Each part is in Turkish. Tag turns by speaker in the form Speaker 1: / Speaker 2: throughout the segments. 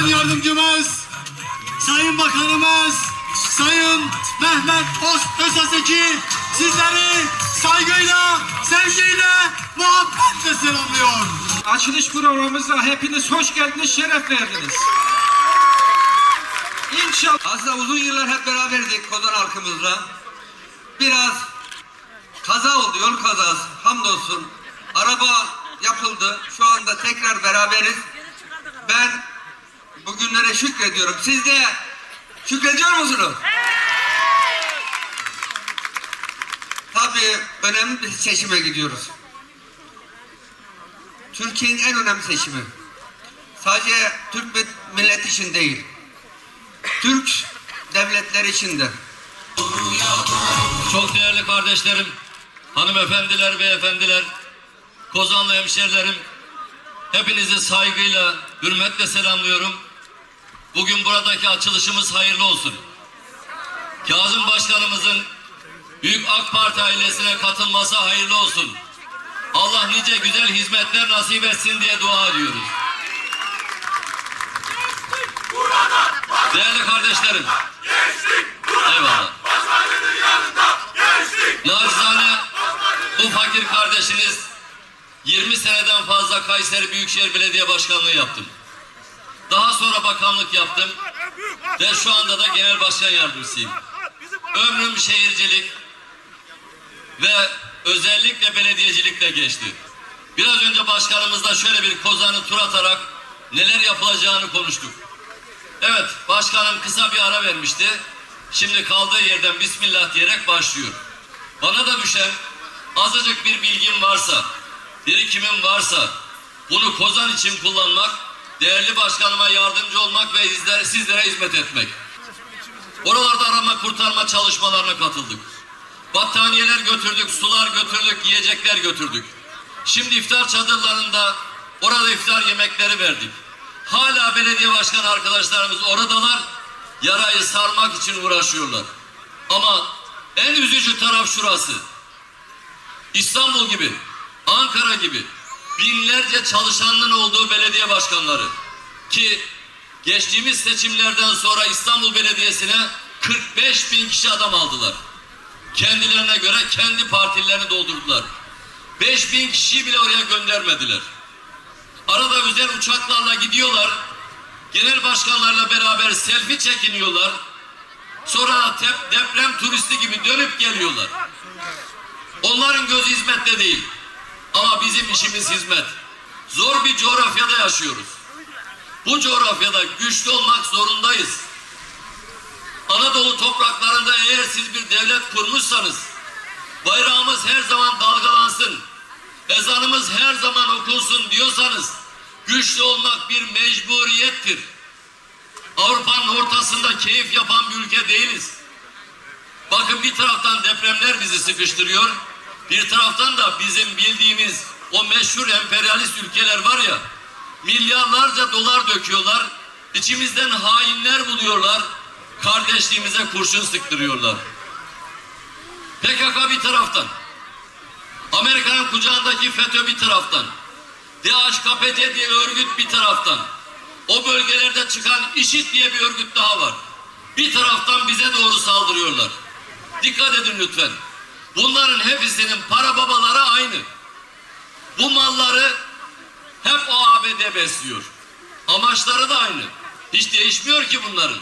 Speaker 1: Başkan Yardımcımız, Sayın Bakanımız, Sayın Mehmet Öz Özaseki sizleri saygıyla, sevgiyle, muhabbetle selamlıyor.
Speaker 2: Açılış programımıza hepiniz hoş geldiniz, şeref verdiniz. İnşallah
Speaker 3: Aslında uzun yıllar hep beraberdik Kozan halkımızla. Biraz kaza oldu, yol kazası. Hamdolsun. Araba yapıldı. Şu anda tekrar beraberiz. Ben bugünlere şükrediyorum. Siz de şükrediyor musunuz? Tabii önemli bir seçime gidiyoruz. Türkiye'nin en önemli seçimi. Sadece Türk millet için değil. Türk devletleri içinde.
Speaker 4: Çok değerli kardeşlerim, hanımefendiler, beyefendiler, Kozanlı hemşerilerim, hepinizi saygıyla, hürmetle selamlıyorum. Bugün buradaki açılışımız hayırlı olsun. Kazım Başkanımızın Büyük AK Parti ailesine katılması hayırlı olsun. Allah nice güzel hizmetler nasip etsin diye dua ediyoruz. Değerli kardeşlerim, eyvallah. Nacizane bu fakir kardeşiniz 20 seneden fazla Kayseri Büyükşehir Belediye Başkanlığı yaptım. Daha sonra bakanlık yaptım ve şu anda da genel başkan yardımcısıyım. Ömrüm şehircilik ve özellikle belediyecilikle geçti. Biraz önce başkanımızla şöyle bir kozanı tur atarak neler yapılacağını konuştuk. Evet, başkanım kısa bir ara vermişti. Şimdi kaldığı yerden Bismillah diyerek başlıyor. Bana da düşen azıcık bir bilgim varsa, birikimim varsa bunu Kozan için kullanmak, değerli başkanıma yardımcı olmak ve izler, sizlere hizmet etmek. Oralarda arama kurtarma çalışmalarına katıldık. Battaniyeler götürdük, sular götürdük, yiyecekler götürdük. Şimdi iftar çadırlarında orada iftar yemekleri verdik. Hala belediye başkan arkadaşlarımız oradalar. Yarayı sarmak için uğraşıyorlar. Ama en üzücü taraf şurası. İstanbul gibi, Ankara gibi binlerce çalışanın olduğu belediye başkanları ki geçtiğimiz seçimlerden sonra İstanbul Belediyesi'ne 45 bin kişi adam aldılar. Kendilerine göre kendi partilerini doldurdular. 5 bin kişiyi bile oraya göndermediler. Arada özel uçaklarla gidiyorlar. Genel başkanlarla beraber selfie çekiniyorlar. Sonra deprem turisti gibi dönüp geliyorlar. Onların gözü hizmette değil. Ama bizim işimiz hizmet. Zor bir coğrafyada yaşıyoruz. Bu coğrafyada güçlü olmak zorundayız. Anadolu topraklarında eğer siz bir devlet kurmuşsanız, bayrağımız her zaman dalgalansın, ezanımız her zaman okunsun diyorsanız, güçlü olmak bir mecburiyettir. Avrupa'nın ortasında keyif yapan bir ülke değiliz. Bakın bir taraftan depremler bizi sıkıştırıyor, bir taraftan da bizim bildiğimiz o meşhur emperyalist ülkeler var ya, milyarlarca dolar döküyorlar, içimizden hainler buluyorlar, kardeşliğimize kurşun sıktırıyorlar. PKK bir taraftan, Amerika'nın kucağındaki FETÖ bir taraftan, DHKPC diye örgüt bir taraftan, o bölgelerde çıkan IŞİD diye bir örgüt daha var. Bir taraftan bize doğru saldırıyorlar. Dikkat edin lütfen. Bunların hepsinin para babaları aynı. Bu malları hep o ABD besliyor. Amaçları da aynı. Hiç değişmiyor ki bunların.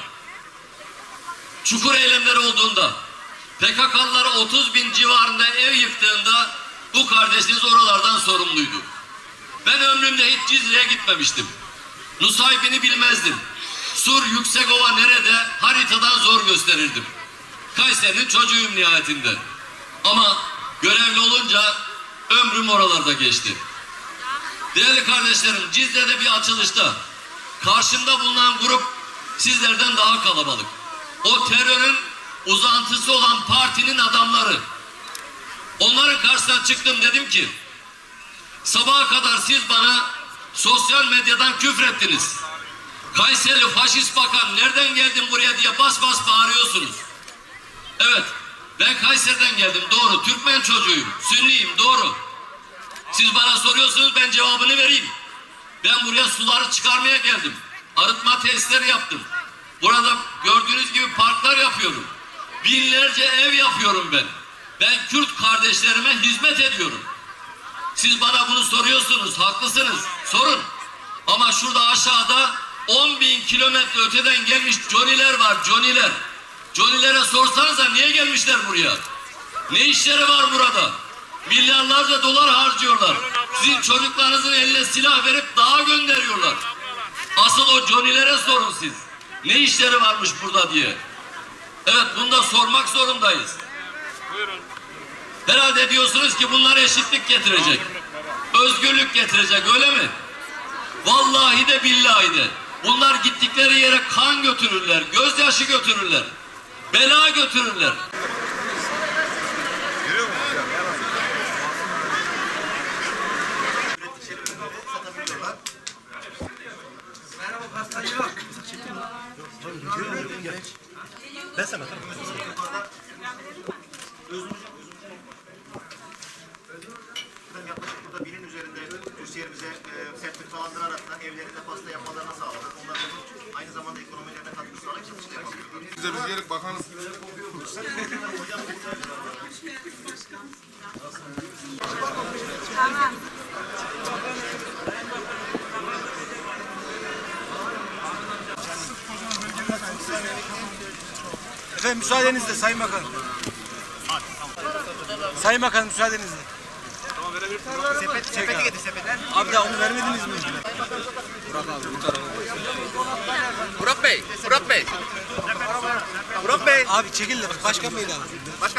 Speaker 4: Çukur eylemleri olduğunda, PKK'lılara 30 bin civarında ev yıktığında bu kardeşiniz oralardan sorumluydu. Ben ömrümde hiç Cizre'ye gitmemiştim. Nusaybin'i bilmezdim. Sur Yüksekova nerede haritadan zor gösterirdim. Kayseri'nin çocuğuyum nihayetinde. Ama görevli olunca ömrüm oralarda geçti. Değerli kardeşlerim Cizre'de bir açılışta karşımda bulunan grup sizlerden daha kalabalık. O terörün uzantısı olan partinin adamları. Onların karşısına çıktım dedim ki sabaha kadar siz bana sosyal medyadan küfrettiniz. Kayseri faşist bakan nereden geldin buraya diye bas bas bağırıyorsunuz. Evet ben Kayseri'den geldim doğru Türkmen çocuğuyum Sünniyim doğru. Siz bana soruyorsunuz ben cevabını vereyim. Ben buraya suları çıkarmaya geldim. Arıtma testleri yaptım. Burada gördüğünüz gibi parklar yapıyorum. Binlerce ev yapıyorum ben. Ben Kürt kardeşlerime hizmet ediyorum. Siz bana bunu soruyorsunuz, haklısınız. Sorun. Ama şurada aşağıda 10 bin kilometre öteden gelmiş Johnny'ler var, Johnny'ler. Johnny'lere sorsanıza niye gelmişler buraya? Ne işleri var burada? Milyarlarca dolar harcıyorlar. Sizin çocuklarınızın eline silah verip dağa gönderiyorlar. Asıl o Johnny'lere sorun siz. Ne işleri varmış burada diye. Evet bunu da sormak zorundayız. Herhalde diyorsunuz ki bunlar eşitlik getirecek. Özgürlük getirecek öyle mi? Vallahi de billahi de. Bunlar gittikleri yere kan götürürler, gözyaşı götürürler. Bela götürürler.
Speaker 5: yaklaşık sertifikalandırarak da evlerinde pasta yapmalarına sağladık. Onların aynı zamanda ekonomilerine katkı sağlayarak çalışmalar yapıyoruz.
Speaker 6: Bize biz gelip bakanız.
Speaker 7: Efendim müsaadenizle Sayın Bakan. Sayın Bakan müsaadenizle.
Speaker 5: Sepet, sepeti getir sepetler.
Speaker 7: Abi daha onu vermediniz mi?
Speaker 3: Burak Bey, Burak Bey.
Speaker 7: Burak Bey. Abi çekil de başkan bey de abi.